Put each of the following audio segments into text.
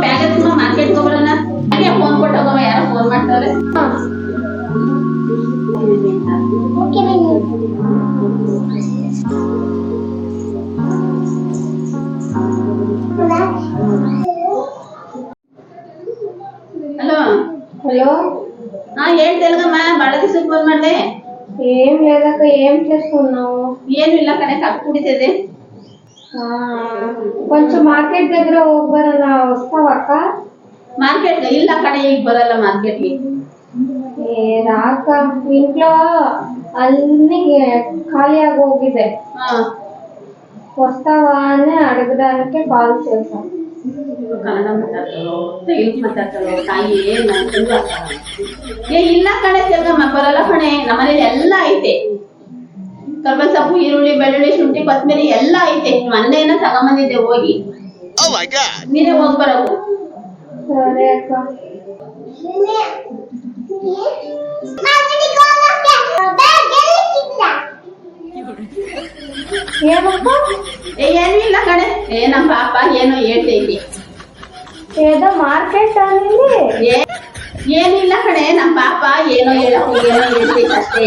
ಬ್ಯಾಕೆ ತುಂಬಾ ಮಾರ್ಕೆಟ್ ಕವರ್ನ ಏ ಫೋನ್ ಪಟ್ ಹೋಗೋವ ಫೋನ್ ಮಾಡ್ತಾರೆ ಹಾ ಓಕೆ ವೆನಿಲ್ ಹಾ ಅಲ್ಲಾ ಹಲೋ ಹಾ ಏ ತೆಲಗಮ್ಮ ಬಳ್ಳದಿ 슈퍼ಮಾರ್ಕೆಟ್ ಏಂ ಲೇಕಾ ಏಂ ಮಾಡ್ತಿದ್ದೀನಾ ಏನು ಇಲ್ಲಕನೆ ಕಟ್ಟು ಬಿಡಿದೆ కొంచెం మార్కెట్ దగ్గర ಹೋಗ್ಬರೋಣ వస్తావక్క ಮಾರ್ಕೆಟ್ ಇಲ್ಲ ಕಣೆ ಈಗ ಬರಲ್ಲ ಮಾರ್ಕೆಟ್ಗೆ ఏ రాక ఇంట్లో అన్ని ఖాళీగా ಹೋಗಿದೆ ಹಾ వస్తావా అని అడగడానికి కాల్ చేశాను ಕನ್ನಡ ಮಾತಾಡ್ತಾರೋ ತೆಲುಗು ಮಾತಾಡ್ತಾರೋ ತಾಯಿ ನನ್ಗೂ ಅರ್ಥ ಆಗಲ್ಲ. ಏ ಇಲ್ಲ ಕಣೆ ತೆಲುಗಮ್ಮ ಬರಲ್ಲ ಕಣೆ ನಮ್ಮನೇಲಿ ಎಲ್ಲ ಐತೆ ಕರ್ಬಲ್ ಸೊಪ್ಪು ಈರುಳ್ಳಿ ಬೆಳ್ಳುಳ್ಳಿ ಶುಂಠಿ ಕೊತ್ತಂಬರಿ ಎಲ್ಲ ಐತೆ. ಮೊನ್ನೆನ ತಗೊಂಬಂದಿದ್ದೆ ಹೋಗಿ. Oh ನೀನೇ ಹೋಗಿ ಬರವು ಏನಿಲ್ಲ ಕಡೆ ಏ ನಮ್ಮ ಪಾಪ ಏನೋ ಹೇಳ್ತೈತಿ. ಏನೋ ಮಾರ್ಕೆಟ್ ಅಲ್ಲಿ? ಏನಿಲ್ಲ ಕಡೆ ನಮ್ಮ ಪಾಪ ಏನೋ ಹೇಳಕ್ ಏನೋ ಹೇಳ್ತೈತಿ ಅಷ್ಟೇ.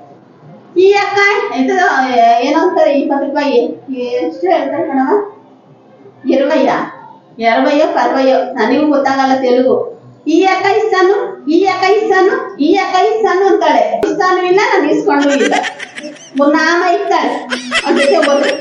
ಈ ಅಕ್ಕ ಇದು ಏನೋ ಅಂತಾರೆ ಇಪ್ಪತ್ತು ರೂಪಾಯಿ ಎಷ್ಟು ಹೇಳ್ತಾರೆ ಕಣವ ఇరవయ్యా ఇరవయో పరవయో ನನಗೂ ಗೊತ್ತಾಗಲ್ಲ తెలుగు ಈ ಅಕ್ಕ ಇಸ್ತಾನು ಈ ಅಕ್ಕ ಇಸ್ತಾನು ಈ ಅಕ್ಕ ಇಸ್ತಾನು ಅಂತಾಳೆ ಇಸ್ತಾನು ಇಲ್ಲ ನಾನು ಇಸ್ಕೊಂಡು ಇಲ್ಲ ನಾಮ ಇರ್ತಾಳೆ ಅವ್ರ ಜೊತೆ ಹೋದ್ರೆ